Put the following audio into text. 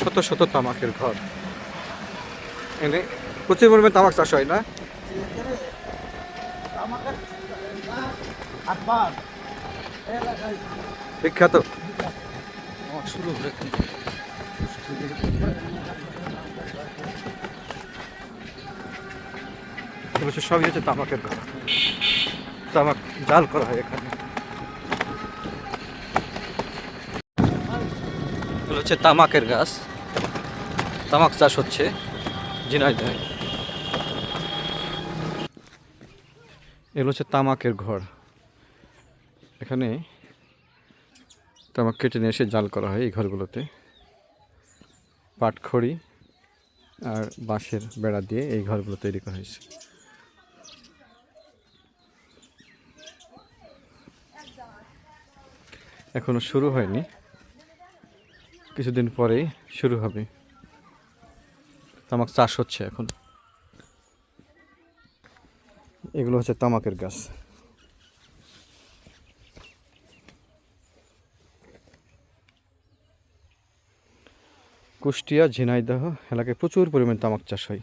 শত শত তামাকের ঘর। এনে প্রচুর পরিমাণে তামাক চাষ হয় না? বিখ্যাত। শুরু সবই হচ্ছে তামাকের ঘর। তামাক জাল করা হয় এখানে। এগুলো হচ্ছে তামাকের গাছ। তামাক চাষ হচ্ছে, ঝিনাইদহে। এগুলো হচ্ছে তামাকের ঘর। এখানে তামাক কেটে নিয়ে এসে জাল করা হয় এই ঘরগুলোতে। পাটখড়ি আর বাঁশের বেড়া দিয়ে এই ঘরগুলো তৈরি করা হয়েছে। এখনও শুরু হয়নি। কিছুদিন পরেই শুরু হবে। তামাক চাষ হচ্ছে এখন। এগুলো হচ্ছে তামাকের গাছ। কুষ্টিয়া, ঝিনাইদহ এলাকায় প্রচুর পরিমাণ তামাক চাষ হয়।